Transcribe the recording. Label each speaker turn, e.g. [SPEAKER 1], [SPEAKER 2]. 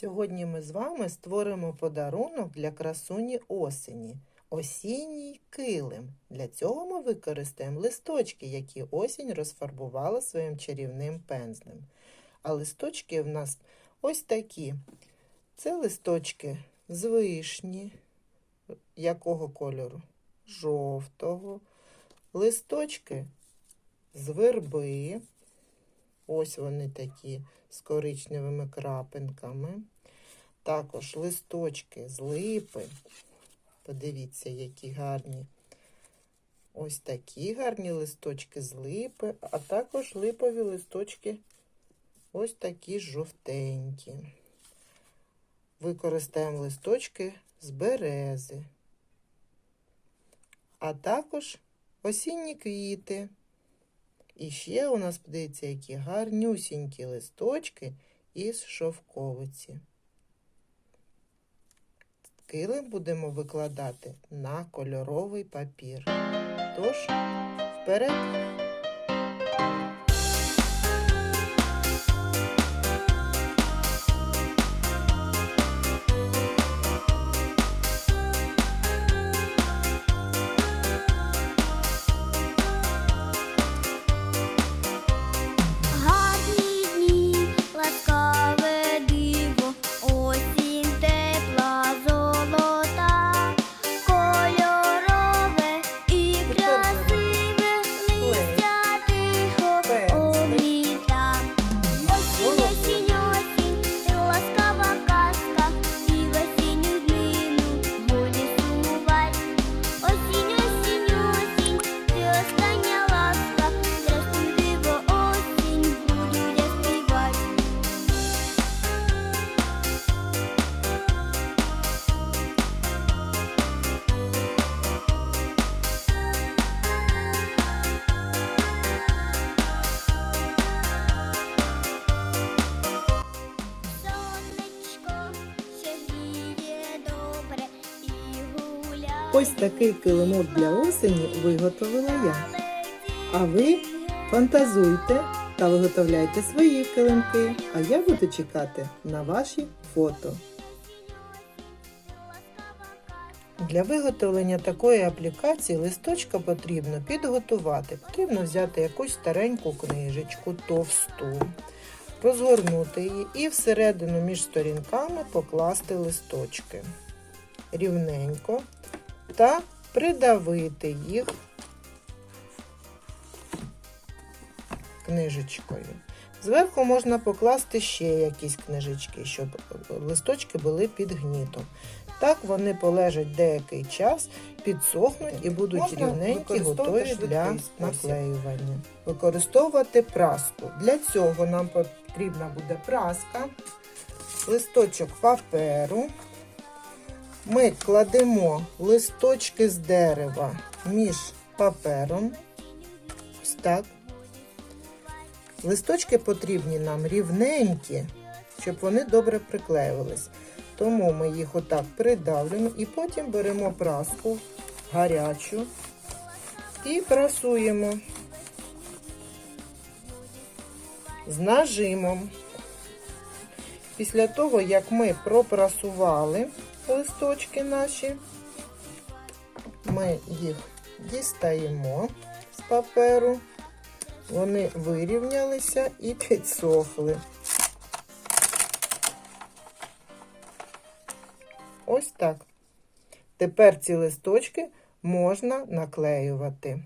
[SPEAKER 1] Сьогодні ми з вами створимо подарунок для красуні осені. Осінній килим. Для цього ми використаємо листочки, які осінь розфарбувала своїм чарівним пензлем. А листочки в нас ось такі. Це листочки з вишні. Якого кольору? Жовтого. Листочки з верби. Ось вони такі з коричневими крапинками. Також листочки з липи. Подивіться, які гарні. Ось такі гарні листочки з липи, а також липові листочки ось такі жовтенькі. Використаємо листочки з берези, а також осінні квіти. І ще у нас, подивіться, які гарнюсінькі листочки із шовковиці. Килим будемо викладати на кольоровий папір. Тож, вперед! Ось такий килимок для осені виготовила я. А ви фантазуйте та виготовляйте свої килимки, а я буду чекати на ваші фото. Для виготовлення такої аплікації листочка потрібно підготувати. Потрібно взяти якусь стареньку книжечку, товсту, розгорнути її і всередину між сторінками покласти листочки рівненько та придавити їх книжечкою. Зверху можна покласти ще якісь книжечки, щоб листочки були під гнітом. Так вони полежать деякий час, підсохнуть і будуть
[SPEAKER 2] Можна
[SPEAKER 1] рівненькі, готові для наклеювання. Використовувати праску. Для цього нам потрібна буде праска, листочок паперу. Ми кладемо листочки з дерева між папером. Ось так. Листочки потрібні нам рівненькі, щоб вони добре приклеювались. Тому ми їх отак придавлюємо і потім беремо праску гарячу і прасуємо з нажимом. Після того, як ми пропрасували листочки наші, ми їх дістаємо з паперу. Вони вирівнялися і підсохли. Ось так. Тепер ці листочки можна наклеювати.